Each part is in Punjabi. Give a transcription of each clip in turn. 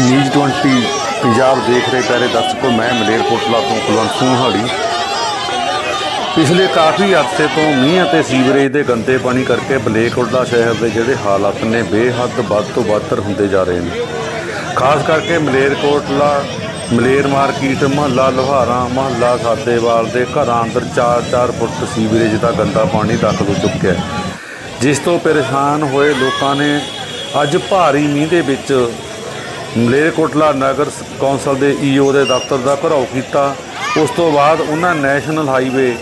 ਨਿਊਜ਼ 20 ਪੰਜਾਬ ਦੇਖ ਰਹੇ ਪਿਆਰੇ ਦਰਸ਼ਕੋ, ਮੈਂ ਮਲੇਰਕੋਟਲਾ ਤੋਂ ਕੁਲਵੰਤ ਸਿੰਘ ਹਾੜੀ ਪਿਛਲੇ ਕਾਫੀ ਅਰਸੇ ਤੋਂ ਮੀਂਹ ਅਤੇ ਸੀਵਰੇਜ ਦੇ ਗੰਦੇ ਪਾਣੀ ਕਰਕੇ ਮਲੇਰਕੋਟਲਾ ਸ਼ਹਿਰ ਦੇ ਜਿਹੜੇ ਹਾਲਾਤ ਨੇ ਬੇਹੱਦ ਵੱਧ ਤੋਂ ਵੱਧਰ ਹੁੰਦੇ ਜਾ ਰਹੇ ਨੇ। ਖਾਸ ਕਰਕੇ ਮਲੇਰਕੋਟਲਾ ਮਲੇਰ ਮਾਰਕੀਟ, ਮਹੱਲਾ ਲੋਹਾਰਾ, ਮਹੱਲਾ ਸਾਦੇਵਾਲ ਦੇ ਘਰਾਂ ਅੰਦਰ 4-4 ਫੁੱਟ ਸੀਵਰੇਜ ਦਾ ਗੰਦਾ ਪਾਣੀ ਦਾਖਲ ਹੋ ਚੁੱਕਿਆ ਹੈ। ਜਿਸ ਤੋਂ ਪਰੇਸ਼ਾਨ ਹੋਏ ਲੋਕਾਂ ਨੇ ਅੱਜ ਭਾਰੀ ਮੀਂਹ ਦੇ ਵਿੱਚ ਮਲੇਰਕੋਟਲਾ ਨਗਰ ਕੌਂਸਲ ਦੇ ਈਓ ਦੇ ਦਫ਼ਤਰ ਦਾ ਘਰਾਓ ਕੀਤਾ। ਉਸ ਤੋਂ ਬਾਅਦ ਉਹਨਾਂ national highway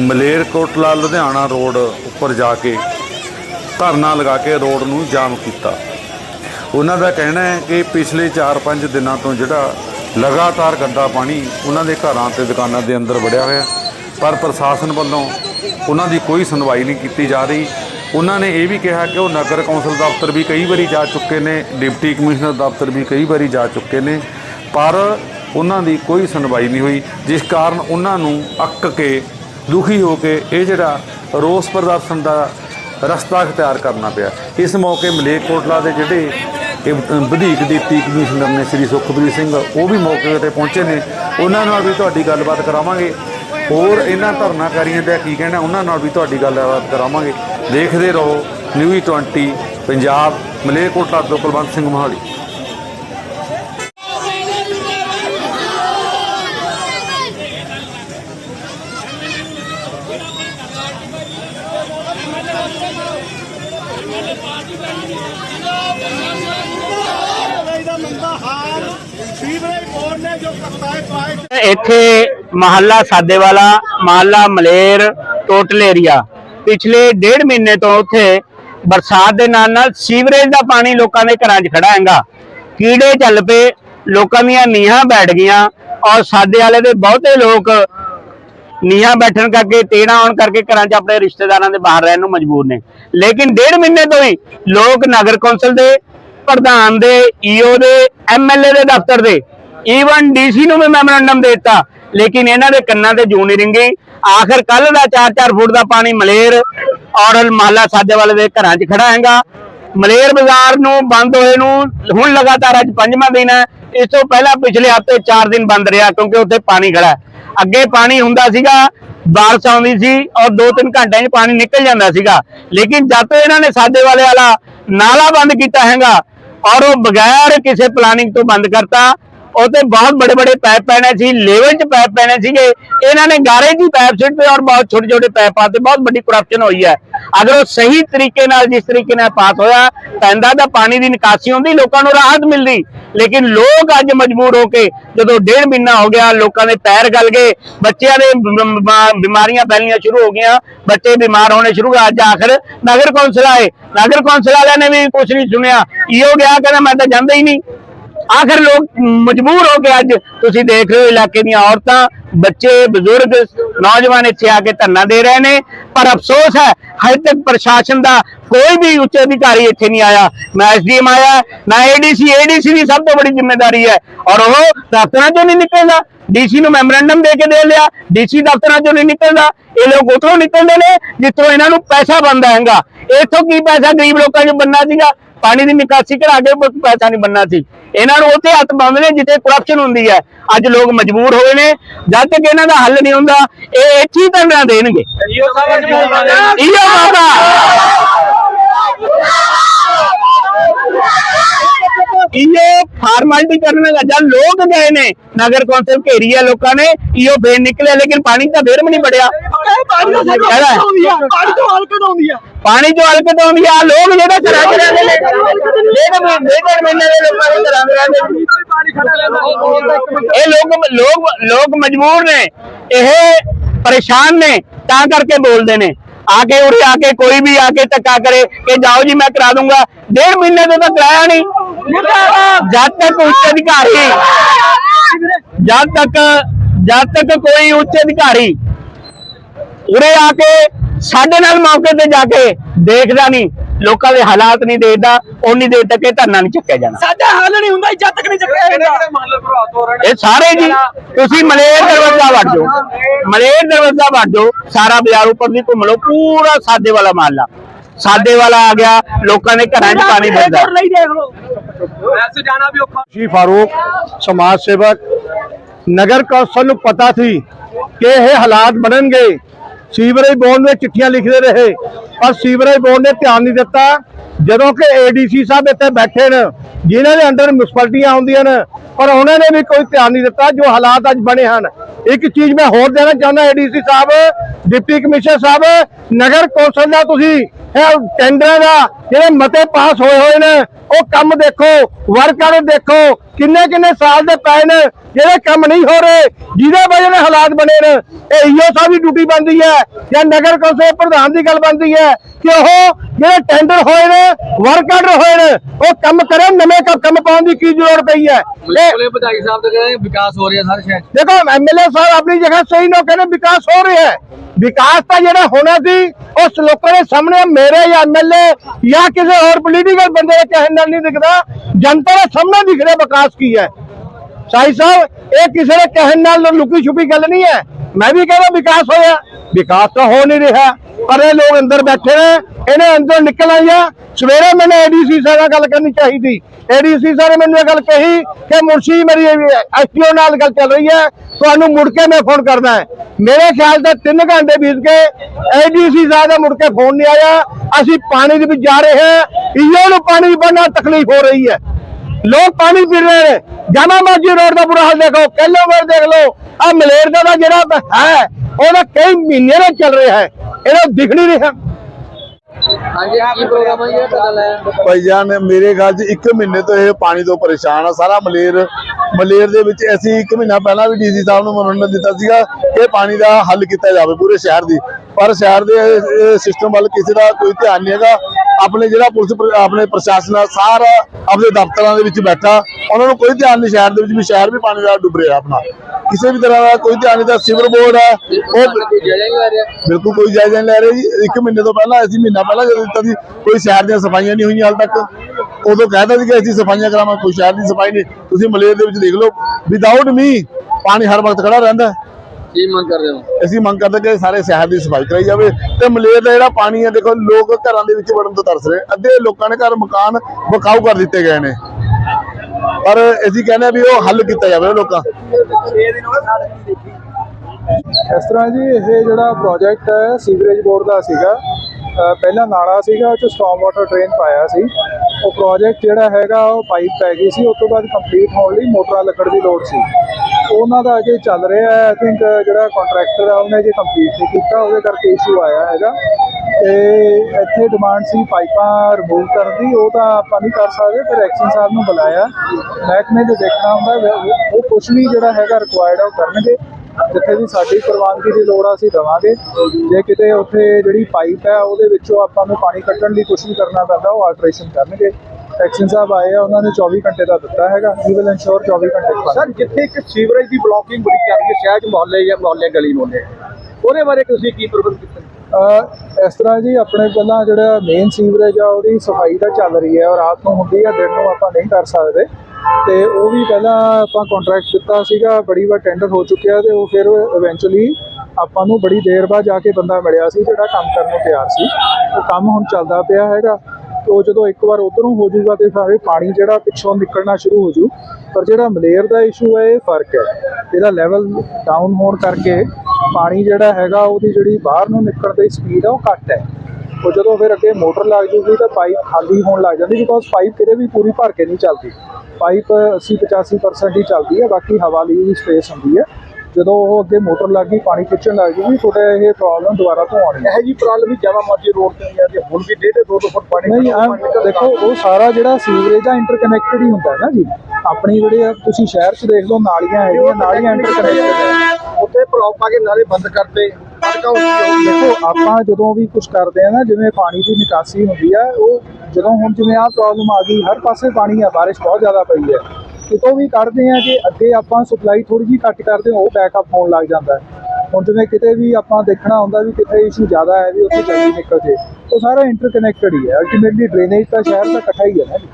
Malerkotla Ludhiana road ਉੱਪਰ ਜਾ ਕੇ ਧਰਨਾ ਲਗਾ ਕੇ ਰੋਡ ਨੂੰ ਜਾਮ ਕੀਤਾ। ਉਹਨਾਂ ਦਾ ਕਹਿਣਾ ਹੈ ਕਿ ਪਿਛਲੇ 4-5 ਦਿਨਾਂ ਤੋਂ ਜਿਹੜਾ ਲਗਾਤਾਰ ਗੰਦਾ ਪਾਣੀ ਉਹਨਾਂ ਦੇ ਘਰਾਂ ਤੇ ਦੁਕਾਨਾਂ ਦੇ ਅੰਦਰ ਵੜਿਆ ਹੋਇਆ ਪਰ ਪ੍ਰਸ਼ਾਸਨ ਵੱਲੋਂ ਉਹਨਾਂ ਦੀ ਕੋਈ ਸੁਣਵਾਈ ਨਹੀਂ ਕੀਤੀ ਜਾ ਰਹੀ। ਉਹਨਾਂ ਨੇ ਇਹ ਵੀ ਕਿਹਾ ਕਿ ਉਹ ਨਗਰ ਕੌਂਸਲ ਦਫ਼ਤਰ ਵੀ ਕਈ ਵਾਰੀ ਜਾ ਚੁੱਕੇ ਨੇ, ਡਿਪਟੀ ਕਮਿਸ਼ਨਰ ਦਫ਼ਤਰ ਵੀ ਕਈ ਵਾਰੀ ਜਾ ਚੁੱਕੇ ਨੇ, ਪਰ ਉਹਨਾਂ ਦੀ ਕੋਈ ਸੁਣਵਾਈ ਨਹੀਂ ਹੋਈ, ਜਿਸ ਕਾਰਨ ਉਹਨਾਂ ਨੂੰ ਅੱਕ ਕੇ, ਦੁਖੀ ਹੋ ਕੇ ਇਹ ਜਿਹੜਾ ਰੋਸ ਪ੍ਰਦਰਸ਼ਨ ਦਾ ਰਸਤਾ ਅਖਤਿਆਰ ਕਰਨਾ ਪਿਆ। ਇਸ ਮੌਕੇ ਮਲੇਰਕੋਟਲਾ ਦੇ ਜਿਹੜੇ ਵਧੀਕ ਡਿਪਟੀ ਕਮਿਸ਼ਨਰ ਨੇ ਸ੍ਰੀ ਸੁਖਬੀਰ ਸਿੰਘ, ਉਹ ਵੀ ਮੌਕੇ ਤੇ ਪਹੁੰਚੇ ਨੇ। ਉਹਨਾਂ ਨਾਲ ਵੀ ਤੁਹਾਡੀ ਗੱਲਬਾਤ ਕਰਾਵਾਂਗੇ। ਹੋਰ ਇਹਨਾਂ ਧਰਨਾਕਾਰੀਆਂ ਦਾ ਕੀ ਕਹਿਣਾ, ਉਹਨਾਂ ਨਾਲ ਵੀ ਤੁਹਾਡੀ ਗੱਲਬਾਤ ਕਰਾਵਾਂਗੇ। ਦੇਖਦੇ ਰਹੋ ਨਿਊਜ਼ 20 ਪੰਜਾਬ, ਮਲੇਰਕੋਟਲਾ ਤੋਂ ਕੁਲਵੰਤ ਸਿੰਘ ਮੋਹਾਲੀ। ਇੱਥੇ ਮਹੱਲਾ ਸਾਦੇਵਾਲਾ, ਮਹੱਲਾ ਮਲੇਰ, ਟੋਟਲ ਏਰੀਆ ਪਿਛਲੇ ਡੇਢ ਮਹੀਨੇ ਤੋਂ ਉੱਥੇ ਬਰਸਾਤ ਦੇ ਨਾਲ ਨਾਲ ਸੀਵਰੇਜ ਦਾ ਪਾਣੀ ਲੋਕਾਂ ਦੇ ਘਰਾਂ 'ਚ ਖੜਾ ਹੈਗਾ। ਕੀੜੇ ਚੱਲ ਪਏ, ਲੋਕਾਂ ਦੀਆਂ ਨੀਹਾਂ ਬੈਠ ਗਈਆਂ ਔਰ ਸਾਦੇ ਵਾਲੇ ਦੇ ਬਹੁਤੇ ਲੋਕ ਨੀਹਾਂ ਬੈਠਣ ਕਰਕੇ, ਤੇੜਾ ਆਉਣ ਕਰਕੇ ਘਰਾਂ 'ਚ ਆਪਣੇ ਰਿਸ਼ਤੇਦਾਰਾਂ ਦੇ ਬਾਹਰ ਰਹਿਣ ਨੂੰ ਮਜਬੂਰ ਨੇ। ਲੇਕਿਨ ਡੇਢ ਮਹੀਨੇ ਤੋਂ ਹੀ ਲੋਕ ਨਗਰ ਕੌਂਸਲ ਦੇ, ਪ੍ਰਧਾਨ ਦੇ ਈਓ ਦੇ ਐਮਐਲਏ ਦੇ ਦਫ਼ਤਰ ਦੇ, ਈਵਨ ਡੀਸੀ ਨੂੰ ਵੀ ਮੈਮੋਰੰਡਮ ਦੇ ਦਿੱਤਾ। ਲੇਕਿਨ ਇਹਨਾਂ ਦੇ ਕੰਨਾਂ ਤੇ ਜੂੰ ਨਹੀਂ ਰਿੰਗੀ। ਆਖਰ ਕੱਲ ਦਾ 4-4 ਫੁੱਟ ਦਾ ਪਾਣੀ ਮਲੇਰ ਔਰ ਮਹੱਲਾ ਸਾਦੇ ਦੇ ਘਰਾਂ 'ਚ ਖੜਾ ਹੈਗਾ। ਮਲੇਰ ਬਾਜ਼ਾਰ ਨੂੰ ਬੰਦ ਹੋਏ ਨੂੰ ਹੁਣ ਲਗਾਤਾਰ ਅੱਜ ਪੰਜਵਾਂ ਦਿਨ ਹੈ। ਇਸ ਤੋਂ ਪਹਿਲਾਂ ਪਿਛਲੇ ਹਫ਼ਤੇ 4 ਦਿਨ ਬੰਦ ਰਿਹਾ ਕਿਉਂਕਿ ਉੱਥੇ ਪਾਣੀ ਖੜਾ ਅੱਗੇ ਪਾਣੀ ਹੁੰਦਾ ਸੀਗਾ, ਬਾਰਿਸ਼ ਆਉਂਦੀ ਸੀ ਔਰ 2-3 ਘੰਟਿਆਂ 'ਚ ਪਾਣੀ ਨਿਕਲ ਜਾਂਦਾ ਸੀਗਾ। ਲੇਕਿਨ ਜਦ ਤੋਂ ਇਹਨਾਂ ਨੇ ਸਾਦੇ ਵਾਲੇ ਵਾਲਾ ਨਾਲਾ ਬੰਦ ਕੀਤਾ ਹੈਗਾ ਔਰ ਉਹ ਬਗੈਰ ਕਿਸੇ ਪਲਾਨਿੰਗ ਤੋਂ ਬੰਦ ਕਰਤਾ ਉਹਤੇ ਬਹੁਤ ਬੜੇ ਬੜੇ ਪੈਪ ਪੈਣੇ ਸੀ, ਲੈਵਲ 'ਚ ਪੈਪ ਪੈਣੇ ਸੀਗੇ। ਇਹਨਾਂ ਨੇ ਗਾਰੇ ਦੀ ਪੈਪ ਸਿੱਟ ਤੇ ਔਰ ਬਹੁਤ ਛੋਟੇ ਛੋਟੇ ਪੈਪ ਪਾਤੇ, ਬਹੁਤ ਵੱਡੀ ਕਰਪਸ਼ਨ ਹੋਈ ਹੈ। ਅਗਰ ਉਹ ਸਹੀ ਤਰੀਕੇ ਨਾਲ ਜਿਸ ਤਰੀਕੇ ਨਾਲ ਪਾਸ ਹੋਇਆ, ਪੈਂਦਾ ਤਾਂ ਪਾਣੀ ਦੀ ਨਿਕਾਸੀ ਹੁੰਦੀ, ਲੋਕਾਂ ਨੂੰ ਰਾਹਤ ਮਿਲਦੀ। ਲੇਕਿਨ ਲੋਕ ਅੱਜ ਮਜਬੂਰ ਹੋ ਕੇ, ਜਦੋਂ ਡੇਢ ਮਹੀਨਾ ਹੋ ਗਿਆ, ਲੋਕਾਂ ਦੇ ਪੈਰ ਗਲ ਗਏ, ਬੱਚਿਆਂ ਦੇ ਬਿਮਾਰੀਆਂ ਫੈਲਣੀਆਂ ਸ਼ੁਰੂ ਹੋ ਗਈਆਂ, ਬੱਚੇ ਬਿਮਾਰ ਹੋਣੇ ਸ਼ੁਰੂ ਹੋ ਅੱਜ ਆਖਰ ਨਗਰ ਕੌਂਸਲ ਆਏ। ਨਗਰ ਕੌਂਸਲ ਵਾਲਿਆਂ ਨੇ ਵੀ ਕੁਝ ਨਹੀਂ ਸੁਣਿਆ। ਇਹੋ ਗਿਆ, ਕਹਿੰਦਾ ਮੈਂ ਤਾਂ ਜਾਂਦਾ ਹੀ ਨਹੀਂ। ਆਖਰ ਲੋਕ ਮਜਬੂਰ ਹੋ ਕੇ ਅੱਜ ਤੁਸੀਂ ਦੇਖ ਰਹੇ ਹੋ ਇਲਾਕੇ ਦੀਆਂ ਔਰਤਾਂ, ਬੱਚੇ, ਬਜ਼ੁਰਗ, ਨੌਜਵਾਨ ਇੱਥੇ ਆ ਕੇ ਧਰਨਾ ਦੇ ਰਹੇ ਨੇ। ਪਰ ਅਫਸੋਸ ਹੈ, ਹਜੇ ਤੱਕ ਪ੍ਰਸ਼ਾਸਨ ਦਾ ਕੋਈ ਵੀ ਉੱਚ ਅਧਿਕਾਰੀ ਇੱਥੇ ਨਹੀਂ ਆਇਆ। ਨਾ ਐਸਡੀਐਮ ਆਇਆ, ਨਾ ਏਡੀਸੀ ਏਡੀਸੀ ਦੀ ਸਭ ਤੋਂ ਬੜੀ ਜ਼ਿੰਮੇਵਾਰੀ ਹੈ। ਔਰ ਉਹ ਦਫ਼ਤਰਾਂ ਚੋਂ ਨਹੀਂ ਨਿਕਲਦਾ। ਡੀਸੀ ਨੂੰ ਮੈਮੋਰੈਂਡਮ ਦੇ ਕੇ ਦੇ ਲਿਆ। ਡੀਸੀ ਦਫ਼ਤਰਾਂ ਚੋਂ ਨਹੀਂ ਨਿਕਲਦਾ। ਇਹ ਲੋਕ ਉਥੋਂ ਨਿਕਲਦੇ ਨੇ, ਜਿੱਥੋਂ ਇਹਨਾਂ ਨੂੰ ਪੈਸਾ ਬਣਦਾ ਹੈਗਾ। ਇੱਥੋਂ ਕੀ ਪੈਸਾ ਗਰੀਬ ਲੋਕਾਂ 'ਚ ਬੰਨਾ ਸੀਗਾ? ਪਾਣੀ ਦੀ ਨਿਕਾਸੀ ਕਰਾ ਕੇ ਪੈਸਾ ਨਹੀਂ ਬੰਨਾ ਸੀ। ਇਹਨਾਂ ਨੂੰ ਉੱਥੇ ਹੱਥ ਪਾਉਂਦੇ ਨੇ ਜਿੱਥੇ ਕਰਪਸ਼ਨ ਹੁੰਦੀ ਹੈ। ਅੱਜ ਲੋਕ ਮਜਬੂਰ ਹੋਏ ਨੇ। ਜਦ ਤੱਕ ਇਹਨਾਂ ਦਾ ਹੱਲ ਨਹੀਂ ਹੁੰਦਾ ਇਹ ਇੱਥੇ ਹੀ ਧਰਨਾ ਦੇਣਗੇ। ਇਹੋ ਬਾਬਾ ਇਹ ਫਾਰਮੈਲਿਟੀ ਕਰਨ ਲੱਗਾ ਜਦ ਲੋਕ ਗਏ ਨੇ ਨਗਰ ਕੌਂਸਲ ਘੇਰੀ ਹੈ ਲੋਕਾਂ ਨੇ ਇਹੋ ਫੇਰ ਨਿਕਲਿਆ ਲੇਕਿਨ ਪਾਣੀ ਤਾਂ ਫੇਰ ਵੀ ਨਹੀਂ ਵੜਿਆ। ਪਾਣੀ ਤੋਂ ਕਿਹੜਾ ਆਉਂਦੀ ਆ ਜੋ ਹਲਕਤ ਆਉਂਦੀ ਆ ਲੋਕ ਜਿਹੜੇ ਘਰਾਂ 'ਚ ਰਹਿੰਦੇ ਨੇ ਡੇਢ ਮਹੀਨੇ ਮਹੀਨੇ ਦੇ ਲੋਕਾਂ ਦੇ ਘਰਾਂ 'ਚ ਰਹਿੰਦੇ ਨੇ। ਇਹ ਲੋਕ ਲੋਕ ਲੋਕ ਮਜਬੂਰ ਨੇ, ਇਹ ਪਰੇਸ਼ਾਨ ਨੇ, ਤਾਂ ਕਰਕੇ ਬੋਲਦੇ ਨੇ। ਆ ਕੇ ਉਰੇ ਆ ਕੇ ਕੋਈ ਵੀ ਆ ਕੇ ਧੱਕਾ ਕਰੇ ਕਿ ਜਾਓ ਜੀ, ਮੈਂ ਕਰਾ ਦੂੰਗਾ। ਡੇਢ ਮਹੀਨੇ ਤੋਂ ਤਾਂ ਕਰਾਇਆ ਨਹੀਂ। ਜਦ ਤੱਕ ਉੱਚ ਅਧਿਕਾਰੀ, ਜਦ ਤੱਕ ਜਦ ਤੱਕ ਕੋਈ ਉੱਚ ਅਧਿਕਾਰੀ ਉਰੇ ਆ ਕੇ ਸਾਡੇ ਨਾਲ ਮੌਕੇ ਤੇ ਜਾ ਕੇ ਦੇਖਦਾ ਨਹੀਂ ਲੋਕਾਂ ਦੇ ਹਾਲਾਤ ਨਹੀਂ ਦੇਖਦਾ ਉਨੀ ਦੇਰ ਤੱਕ ਇਹ ਧਰਨਾ ਨਹੀਂ ਚੱਕਿਆ ਜਾਣਾ। ਸਾਡਾ ਹੱਲ ਨਹੀਂ ਹੁੰਦਾ ਜਦ ਤੱਕ ਨਹੀਂ ਚੱਕਿਆ ਜਾਂਦਾ। ਇਹ ਸਾਰੇ ਜੀ ਤੁਸੀਂ ਮਲੇਰ ਦਰਵਾਜ਼ਾ ਵੜ ਜਾਓ। ਮਲੇਰ ਦਰਵਾਜ਼ਾ ਵੜ ਜਾਓ ਸਾਰਾ ਬਾਜ਼ਾਰ ਉੱਪਰ ਦੀ ਘੁੰਮ ਲਓ ਪੂਰਾ ਸਾਦੇ ਵਾਲਾ ਮਹੱਲਾ। ਸਾਦੇ ਵਾਲਾ ਆ ਗਿਆ ਲੋਕਾਂ ਦੇ ਘਰਾਂ 'ਚ ਪਾਣੀ ਫਿਰਦਾ। ਜੀ ਫਾਰੂਕ ਸਮਾਜ ਸੇਵਕ ਨਗਰ ਕੌਂਸਲ ਨੂੰ ਪਤਾ ਸੀ ਕਿ ਇਹ ਹਾਲਾਤ ਬਣਨਗੇ। ਸੀਵਰੇਜ ਬੋਰਡ ਨੇ ਚਿੱਠੀਆਂ ਲਿਖਦੇ ਰਹੇ, ਪਰ ਸੀਵਰੇਜ ਬੋਰਡ ਨੇ ਧਿਆਨ ਨਹੀਂ ਦਿੱਤਾ। ਜਦੋਂ ਕਿ ਏਡੀਸੀ ਸਾਹਿਬ ਇੱਥੇ ਬੈਠੇ ਨੇ, ਜਿਨ੍ਹਾਂ ਦੇ ਅੰਡਰ ਮਿਊਨਿਸਪੈਲਿਟੀਆਂ ਆਉਂਦੀਆਂ ਨੇ, ਪਰ ਉਹਨਾਂ ਨੇ ਵੀ ਕੋਈ ਧਿਆਨ ਨਹੀਂ ਦਿੱਤਾ, ਜੋ ਹਾਲਾਤ ਅੱਜ ਬਣੇ ਹਨ। ਇੱਕ ਚੀਜ਼ ਮੈਂ ਹੋਰ ਦੇਣਾ ਚਾਹੁੰਦਾ ਏਡੀਸੀ ਸਾਹਿਬ, ਡਿਪਟੀ ਕਮਿਸ਼ਨਰ ਸਾਹਿਬ, ਨਗਰ ਕੌਂਸਲ ਦਾ ਤੁਸੀਂ ਇਹ ਟੈਂਡਰਾਂ ਦਾ ਜਿਹੜੇ ਮਤੇ ਪਾਸ ਹੋਏ ਹੋਏ ਨੇ, ਉਹ ਕੰਮ ਦੇਖੋ ਵਰਕਰ ਦੇਖੋ ਕਿੰਨੇ ਕਿੰਨੇ ਸਾਲ ਦੇ ਪਏ ਨੇ ਜਿਹੜੇ ਕੰਮ ਨਹੀਂ ਹੋ ਰਹੇ ਜਿਹਦੇ ਵਜ੍ਹਾ ਨਾਲ ਹਾਲਾਤ ਬਣੇ ਨੇ। ਇਹ ਈਓ ਸਾਹਿਬ ਦੀ ਡਿਊਟੀ ਬਣਦੀ ਹੈ ਜਾਂ ਨਗਰ ਕੌਂਸਲ ਪ੍ਰਧਾਨ ਦੀ ਗੱਲ ਬਣਦੀ ਹੈ ਕਿ ਉਹ ਜਿਹੜੇ ਟੈਂਡਰ ਹੋਏ ਨੇ ਵਰਕਰ ਹੋਏ ਨੇ ਉਹ ਕੰਮ ਕਰਨ ਨਵੇਂ ਕੰਮ ਪਾਉਣ ਦੀ ਕੀ ਜ਼ਰੂਰਤ ਪਈ ਹੈ? ਇਹ ਕੋਲੇ ਵਧਾਈ ਸਾਹਿਬ ਤੇ ਕਹਿੰਦੇ ਵਿਕਾਸ ਹੋ ਰਿਹਾ ਸਾਰੇ ਸ਼ਹਿਰ 'ਚ। ਦੇਖੋ ਐਮਐਲਏ ਸਾਹਿਬ ਆਪਣੀ ਜਗ੍ਹਾ ਸਹੀ ਨਾ ਕਹਿੰਦੇ ਵਿਕਾਸ ਹੋ ਰਿਹਾ ਹੈ। ਵਿਕਾਸ ਤਾਂ ਜਿਹੜਾ ਹੋਣਾ ਸੀ ਉਸ ਲੋਕਾਂ ਦੇ ਸਾਹਮਣੇ ਮੇਰੇ ਜਾਂ ਐਮਐਲਏ ਜਾਂ ਕਿਸੇ ਹੋਰ ਪੋਲੀਟੀਕਲ ਬੰਦੇ ਦੇ ਕਹਿਣ ਨਾਲ ਨਹੀਂ ਦਿਖਦਾ। ਜਨਤਾ ਦੇ ਸਾਹਮਣੇ ਦਿਖ ਰਿਹਾ ਵਿਕਾਸ ਕੀ ਹੈ? ਸਾਈ ਸਾਹਿਬ, ਇਹ ਕਿਸੇ ਦੇ ਕਹਿਣ ਨਾਲ ਲੁਕੀ ਛੁਪੀ ਗੱਲ ਨਹੀਂ ਹੈ। ਮੈਂ ਵੀ ਕਹਿੰਦਾ ਵਿਕਾਸ ਹੋਇਆ। ਵਿਕਾਸ ਤਾਂ ਹੋ ਨਹੀਂ ਰਿਹਾ। ਪਰ ਇਹ ਲੋਕ ਅੰਦਰ ਬੈਠੇ ਨੇ। ਇਹਨੇ ਅੰਦਰ ਨਿਕਲ ਆਈਆਂ ਸਵੇਰੇ ਮੈਨੂੰ ਏਡੀਸੀ ਸਾਹਿਬ ਨਾਲ ਗੱਲ ਕਰਨੀ ਚਾਹੀਦੀ। ਏਡੀਸੀ ਸਾਹਿਬ ਨੇ ਮੈਨੂੰ ਇਹ ਗੱਲ ਕਹੀ ਕਿ ਮੁਰਸ਼ੀ ਮੇਰੀ ਐਸਪੀਓ ਨਾਲ ਗੱਲ ਚੱਲ ਰਹੀ ਹੈ। ਤੁਹਾਨੂੰ ਮੁੜ ਕੇ ਮੈਂ ਫੋਨ ਕਰਦਾ ਹੈ। ਮੇਰੇ ਖਿਆਲ ਤੇ 3 ਘੰਟੇ ਬੀਤ ਗਏ। ਏਡੀਸੀ ਸਾਹਿਬ ਦਾ ਮੁੜ ਕੇ ਫੋਨ ਨਹੀਂ ਆਇਆ। ਅਸੀਂ ਪਾਣੀ ਦੇ ਵਿੱਚ ਜਾ ਰਹੇ ਹਾਂ। ਈਓ ਨੂੰ ਪਾਣੀ ਬੰਨਾ ਤਕਲੀਫ ਹੋ ਰਹੀ ਹੈ। ਲੋਕ ਪਾਣੀ ਪੀ ਰਹੇ ਨੇ। ਜਾਮਾ ਮਸਜਿਦ ਰੋਡ ਦਾ ਬੁਰਾ ਹਾਲ ਦੇਖੋ ਕੱਲੋ ਰੋਡ ਦੇਖ ਲਓ। ਆ ਮਲੇਰਕਾ ਦਾ ਜਿਹੜਾ ਹੈ ਉਹਦਾ ਕਈ ਮਹੀਨੇ ਦਾ ਚੱਲ ਰਿਹਾ ਹੈ। ਇਹਦਾ ਦਿਖ ਨਹੀਂ ਰਿਹਾ। ਹਾਂਜੀ ਕੀ ਪ੍ਰੋਗਰਾਮ ਹੈ ਜੀ ਪਤਾ ਲੈ ਭਾਈਜਾਨ ਮੇਰੇ ਖਿਆਲ 'ਚ ਇੱਕ ਮਹੀਨੇ ਤੋਂ ਇਹ ਪਾਣੀ ਤੋਂ ਪਰੇਸ਼ਾਨ ਆ। ਸਾਰਾ ਮਲੇਰ ਮਲੇਰ ਦੇ ਵਿੱਚ ਅਸੀਂ ਇੱਕ ਮਹੀਨਾ ਪਹਿਲਾਂ ਵੀ ਡੀਸੀ ਸਾਹਿਬ ਨੂੰ ਮਨੋਰੰਜਨ ਦਿੱਤਾ ਸੀਗਾ ਕਿ ਪਾਣੀ ਦਾ ਹੱਲ ਕੀਤਾ ਜਾਵੇ ਪੂਰੇ ਸ਼ਹਿਰ ਦੀ। ਪਰ ਸ਼ਹਿਰ ਦੇ ਸਿਸਟਮ ਵੱਲ ਕਿਸੇ ਦਾ ਕੋਈ ਧਿਆਨ ਨਹੀਂ ਹੈਗਾ। ਆਪਣੇ ਜਿਹੜਾ ਪੁਲਿਸ ਪ੍ਰ- ਆਪਣੇ ਪ੍ਰਸ਼ਾਸਨ ਆ ਸਾਰਾ ਆਪਣੇ ਦਫ਼ਤਰਾਂ ਦੇ ਵਿੱਚ ਬੈਠਾ। ਉਹਨਾਂ ਨੂੰ ਕੋਈ ਧਿਆਨ ਨਹੀਂ ਸ਼ਹਿਰ ਦੇ ਵਿੱਚ ਵੀ ਸ਼ਹਿਰ ਵੀ ਪਾਣੀ ਦਾ ਡੁੱਬ ਰਿਹਾ ਆਪਣਾ। ਕਿਸੇ ਵੀ ਤਰ੍ਹਾਂ ਦਾ ਕੋਈ ਧਿਆਨ ਨਹੀਂ ਤਾਂ ਸਿਵਰ ਬੋਰਡ ਹੈ ਉਹ ਕੋਈ ਜਾਇਜ਼ਾ ਨਹੀਂ ਲੈ ਰਿਹਾ। ਬਿਲਕੁਲ ਕੋਈ ਜਾਇਜ਼ਾ ਨਹੀਂ ਲੈ ਰਹੇ ਜੀ। ਇੱਕ ਮਹੀਨੇ ਤੋਂ ਪਹਿਲਾਂ ਅਸੀਂ ਮਹੀਨਾ ਪਹਿਲਾਂ ਜਦੋਂ ਦਿੱਤਾ ਸੀ ਕੋਈ ਸ਼ਹਿਰ ਦੀਆਂ ਸਫਾਈਆਂ ਨਹੀਂ ਹੋਈਆਂ ਹਾਲ ਤੱਕ। ਉਦੋਂ ਕਹਿਤਾ ਸੀ ਕਿ ਅਸੀਂ ਸਫਾਈਆਂ ਕਰਾਵਾਂ ਕੋਈ ਸ਼ਹਿਰ ਦੀ ਸਫ਼ਾਈ ਨਹੀਂ। ਤੁਸੀਂ ਮਲੇਰ ਦੇ ਵਿੱਚ ਦੇਖ ਲਓ ਵਿਦਆਊਟ ਮੀ ਪਾਣੀ ਹਰ ਵਕਤ ਖੜਾ ਰਹਿੰਦਾ। ਹੈ। ਕੀ ਮੰਗ ਕਰਦੇ ਹੋ? ਅਸੀਂ ਮੰਗ ਕਰਦੇ ਕਿ ਸਾਰੇ ਸ਼ਹਿਰ ਦੀ ਸਫ਼ਾਈ ਕਰਾਈ ਜਾਵੇ ਤੇ ਮਲੇਰ ਦਾ ਜਿਹੜਾ ਪਾਣੀ ਹੈ ਦੇਖੋ ਲੋਕ ਘਰਾਂ ਦੇ ਵਿੱਚ ਵੜਨ ਤੋਂ ਤਰਸ ਰਹੇ ਅੱਧੇ ਲੋਕਾਂ ਨੇ ਘਰ ਮਕਾਨ ਬਕਾਊ ਕਰ ਦਿੱਤੇ ਗਏ ਨੇ। ਪਰ ਅਸੀਂ ਕਹਿੰਦੇ ਵੀ ਉਹ ਹੱਲ ਕੀਤਾ ਜਾਵੇ ਉਹ ਲੋਕਾਂ। ਇਸ ਤਰ੍ਹਾਂ ਜੀ ਇਹ ਜਿਹੜਾ ਪ੍ਰੋਜੈਕਟ ਹੈ ਸੀਵਰੇਜ ਬੋਰਡ ਦਾ ਸੀਗਾ। ਪਹਿਲਾਂ ਨਾਲਾ ਸੀਗਾ ਉਹ ਚ ਸਟਾਰਮ ਵਾਟਰ ਡਰੇਨ ਪਾਇਆ ਸੀ। ਉਹ ਪ੍ਰੋਜੈਕਟ ਜਿਹੜਾ ਹੈਗਾ ਉਹ ਪਾਈਪ ਪੈ ਗਈ ਸੀ। ਉਸ ਤੋਂ ਬਾਅਦ ਕੰਪਲੀਟ ਹੋਣ ਲਈ ਮੋਟਰਾਂ ਲੱਗਣ ਦੀ ਲੋੜ ਸੀ। ਉਹਨਾਂ ਦਾ ਅਜੇ ਚੱਲ ਰਿਹਾ ਹੈ ਆਈ ਥਿੰਕ ਜਿਹੜਾ ਕੰਟਰੈਕਟਰ ਆ, ਉਹਨੇ ਜੇ ਕੰਪਲੀਟ ਨਹੀਂ ਕੀਤਾ, ਉਹਦੇ ਕਰਕੇ ਇਸ਼ੂ ਆਇਆ ਹੈਗਾ। ਤੇ ਇੱਥੇ ਡਿਮਾਂਡ ਸੀ ਪਾਈਪਾਂ ਰਿਮੂਵ ਕਰਨ ਦੀ, ਉਹ ਤਾਂ ਆਪਾਂ ਨਹੀਂ ਕਰ ਸਕਦੇ, ਫਿਰ ਐਕਸ਼ਨ ਸਾਹਿਬ ਨੂੰ ਬੁਲਾਇਆ। ਮਹਿਕਮੇ ਦੇ ਦੇਖਣਾ ਹੁੰਦਾ ਉਹ- ਉਹ ਕੁਛ ਵੀ ਜਿਹੜਾ ਹੈਗਾ ਰਿਕੁਆਇਰਡ ਆ, ਉਹ ਕਰਨਗੇ। ਜਿੱਥੇ ਵੀ ਸਾਡੀ ਪ੍ਰਵਾਨਗੀ ਦੀ ਲੋੜ ਆ ਅਸੀਂ ਦਵਾਂਗੇ। ਜੇ ਕਿਤੇ ਉੱਥੇ ਜਿਹੜੀ ਪਾਈਪ ਹੈ ਉਹਦੇ ਵਿੱਚੋਂ ਆਪਾਂ ਨੂੰ ਪਾਣੀ ਕੱਢਣ ਲਈ ਕੁਝ ਵੀ ਕਰਨਾ ਪੈਂਦਾ ਉਹ ਆਲਟਰੇਸ਼ਨ ਕਰਨਗੇ। ਐਕਸ਼ਨ ਸਾਹਿਬ ਆਏ ਆ ਉਹਨਾਂ ਨੇ 24 ਘੰਟੇ ਦਾ ਦਿੱਤਾ ਹੈਗਾ। ਵੀ ਵਿਲ ਇਨਸ਼ੋਰ 24 ਘੰਟੇ ਸਰ ਜਿੱਥੇ ਇੱਕ ਸੀਵਰੇਜ ਦੀ ਬਲੋਕਿੰਗ ਬੜੀ ਚੱਲ ਰਹੀ ਹੈ ਸ਼ਹਿਰ ਚ ਮੁਹੱਲੇ ਜਾਂ ਮੁਹੱਲੇ ਗਲੀ ਮੁਹੱਲੇ ਉਹਦੇ ਬਾਰੇ ਤੁਸੀਂ ਕੀ ਪ੍ਰਬੰਧ ਕੀਤੇ? ਇਸ ਤਰ੍ਹਾਂ ਜੀ ਆਪਣੇ ਪਹਿਲਾਂ ਜਿਹੜਾ ਮੇਨ ਸੀਵਰੇਜ ਆ ਉਹਦੀ ਸਫ਼ਾਈ ਤਾਂ ਚੱਲ ਰਹੀ ਹੈ ਔਰ ਰਾਤ ਨੂੰ ਹੁੰਦੀ ਹੈ ਦਿਨ ਨੂੰ ਆਪਾਂ ਨਹੀਂ ਕਰ ਸਕਦੇ। ਤੇ ਉਹ ਵੀ ਪਹਿਲਾਂ ਆਪਾਂ ਕੰਟਰੈਕਟ ਦਿੱਤਾ ਸੀਗਾ, ਬੜੀ ਵਾਰ ਟੈਂਡਰ ਹੋ ਚੁੱਕਿਆ ਤੇ ਉਹ ਫਿਰ ਇਵੈਂਚੁਅਲੀ ਆਪਾਂ ਨੂੰ ਬੜੀ ਦੇਰ ਬਾਅਦ ਜਾ ਕੇ ਬੰਦਾ ਮਿਲਿਆ ਸੀ ਜਿਹੜਾ ਕੰਮ ਕਰਨ ਨੂੰ ਤਿਆਰ ਸੀ। ਉਹ ਕੰਮ ਹੁਣ ਚੱਲਦਾ ਪਿਆ ਹੈਗਾ। ਉਹ ਜਦੋਂ ਇੱਕ ਵਾਰ ਉਧਰੋਂ ਹੋ ਜਾਊਗਾ ਤੇ ਸਾਰੇ ਪਾਣੀ ਜਿਹੜਾ ਪਿੱਛੋਂ ਨਿਕਲਣਾ ਸ਼ੁਰੂ ਹੋ ਜੂ ਪਰ ਜਿਹੜਾ ਮਲੇਰ ਦਾ ਇਸ਼ੂ ਹੈ, ਇਹ ਫ਼ਰਕ ਹੈ। ਇਹਦਾ ਲੈਵਲ ਡਾਊਨ ਹੋਣ ਕਰਕੇ ਪਾਣੀ ਜਿਹੜਾ ਹੈਗਾ, ਉਹਦੀ ਜਿਹੜੀ ਬਾਹਰ ਨੂੰ ਨਿਕਲਣ ਦੀ ਸਪੀਡ ਆ, ਉਹ ਘੱਟ ਹੈ। ਉਹ ਜਦੋਂ ਫਿਰ ਅੱਗੇ ਮੋਟਰ ਲੱਗ ਜੂਗੀ ਤਾਂ ਪਾਈਪ ਖਾਲੀ ਹੋਣ ਲੱਗ ਜਾਂਦੀ ਬਿਕੋਜ਼ ਪਾਈਪ ਕਿਤੇ ਵੀ ਪੂਰੀ ਭਰ ਕੇ ਨਹੀਂ ਚੱਲਦੀ। ਪਾਈਪ 80 85% ਹੀ ਚੱਲਦੀ ਹੈ ਬਾਕੀ ਹਵਾ ਲਈ ਵੀ ਸਪੇਸ ਹੁੰਦੀ ਹੈ। ਜਦੋਂ ਉਹ ਅੱਗੇ ਮੋਟਰ ਲੱਗ ਗਈ ਪਾਣੀ ਖਿੱਚਣ ਲੱਗ ਜੂਗੀ ਤੁਹਾਡਾ ਇਹ ਪ੍ਰੋਬਲਮ ਦੁਬਾਰਾ ਤੋਂ ਆਉਣੀ ਹੈ। ਜੀ ਪ੍ਰੋਬਲਮ ਵੀ ਜਾਵਾ ਮਸਜਿਦ ਰੋਡ ਤੇ ਆ ਤੇ ਹੁਣ ਵੀ ਡੇਢ ਦੋ ਦੋ ਫੁੱਟ ਪਾਣੀ ਨਹੀਂ। ਦੇਖੋ ਉਹ ਸਾਰਾ ਜਿਹੜਾ ਸੀਵਰੇਜ ਆ ਇੰਟਰਕਨੈਕਟਡ ਹੀ ਹੁੰਦਾ ਹੈ ਨਾ ਜੀ। ਆਪਣੀ ਜਿਹੜੇ ਤੁਸੀਂ ਸ਼ਹਿਰ 'ਚ ਦੇਖ ਲਓ ਨਾਲੀਆਂ ਹੈਗੀਆਂ ਨਾਲੀਆਂ ਇੰਟਰਕਨੈਕਟਡ ਹੈ ਉੱਥੇ ਪ੍ਰੋਪ ਪਾ ਕੇ ਨਾਲੇ ਬੰਦ ਕਰਤੇ ਸੜਕਾਂ ਉੱਚੀ ਹੋ ਗਈਆਂ ਦੇਖੋ ਆਪਾਂ ਜਦੋਂ ਵੀ ਕੁਝ ਕਰਦੇ ਆ ਨਾ, ਜਿਵੇਂ ਪਾਣੀ ਦੀ ਨਿਕਾਸੀ ਹੁੰਦੀ ਆ, ਉਹ ਜਦੋਂ ਹੁਣ ਜਿਵੇਂ ਆਹ ਪ੍ਰੋਬਲਮ ਆ ਗਈ, ਹਰ ਪਾਸੇ ਪਾਣੀ ਆ, ਬਾਰਿਸ਼ ਬਹੁਤ ਜ਼ਿਆਦਾ ਪਈ ਹੈ ਕਿਤੋਂ ਵੀ ਕੱਢਦੇ ਆ ਕਿ ਅੱਗੇ ਆਪਾਂ ਸਪਲਾਈ ਥੋੜੀ ਜਿਹੀ ਘੱਟ ਕਰਦੇ ਹਾਂ, ਉਹ ਬੈਕਅਪ ਹੋਣ ਲੱਗ ਜਾਂਦਾ ਹੈ। ਹੁਣ ਜਿਵੇਂ ਕਿਤੇ ਵੀ ਆਪਾਂ ਦੇਖਣਾ ਹੁੰਦਾ ਵੀ ਕਿਤੇ ਇਸ਼ੂ ਜ਼ਿਆਦਾ ਹੈ ਵੀ ਉੱਥੇ ਜਲਦੀ ਨਿਕਲ ਜੇ, ਉਹ ਸਾਰਾ ਇੰਟਰਕਨੈਕਟਡ ਹੀ ਹੈ। ਅਲਟੀਮੇਟਲੀ ਡਰੇਨੇਜ ਤਾਂ ਸ਼ਹਿਰ ਦਾ ਇਕੱਠਾ ਹੀ ਹੈ ਨਾ ਜੀ।